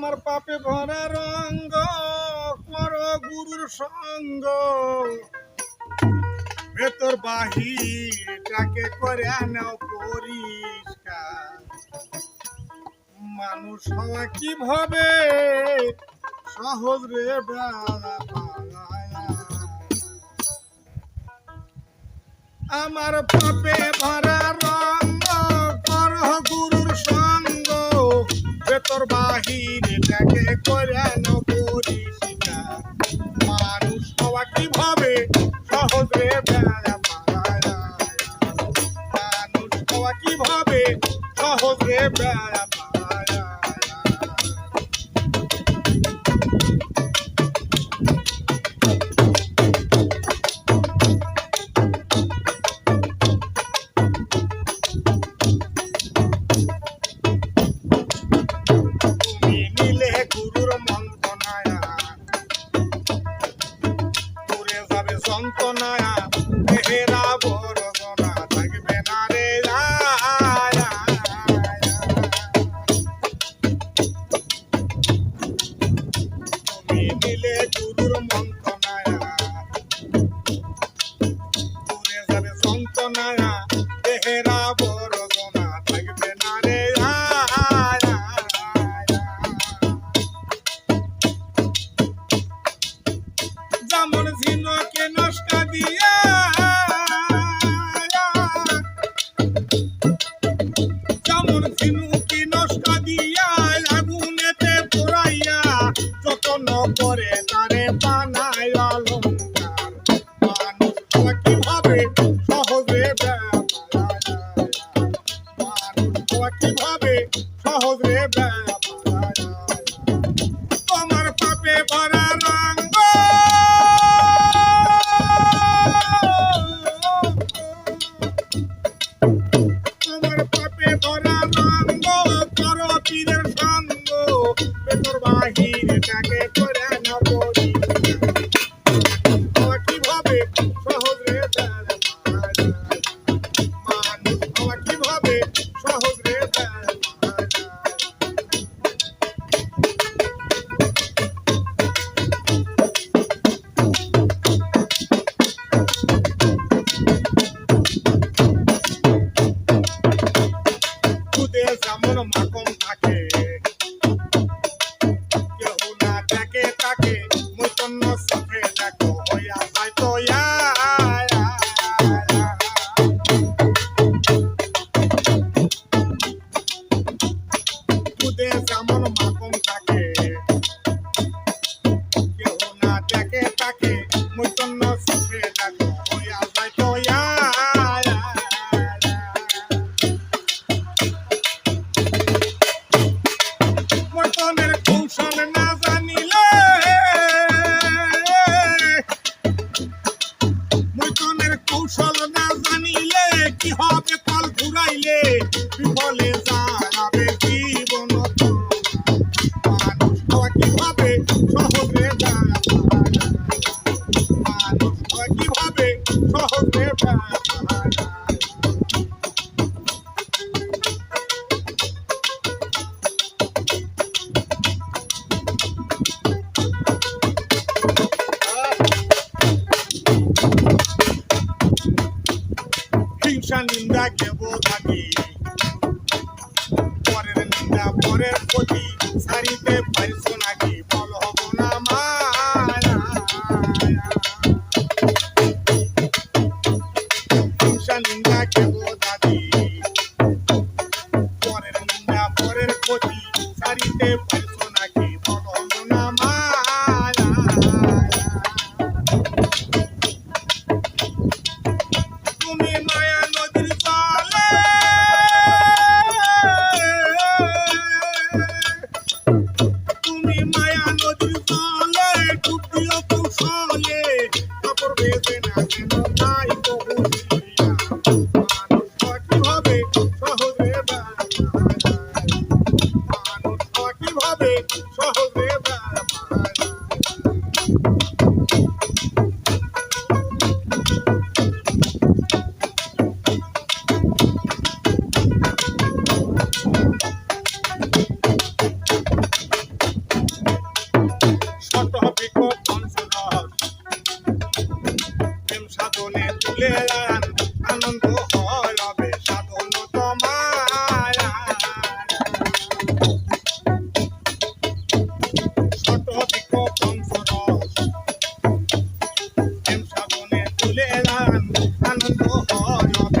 তোমার পাপে ভরা রঙ্গ, কর গুরুর সঙ্গ। ভেতর বাহিরটাকে করে নাও পরিষ্কার। মানুষ হওয়া কীভাবে? সহজ রে আমার পাপে ভরা রঙ্গ, কর গুরুর সঙ্গ। ভেতর বাহিরটাকে করে নাও পরিষ্কার মানুষ হওয়া কীভাবে সহজে বেড়া। মানুষ হওয়া কীভাবে সহজে বেড়া দেহেরা বড় নষ্ট থাকবে যেমন মাকম থাকে, কেউ না দেখে তাকে মুতন্ন চোখে দেখো হইয়া যায় তো। খুদে যেমন থাকে, কেউ না দেখো হিংসা নিন্দা কেব থাকি পরের নিন্দা পরের প্রতি সারিতে পারিস নাকি বল হব না দাদি পরের নিন্দা পরের পারিস 我好娘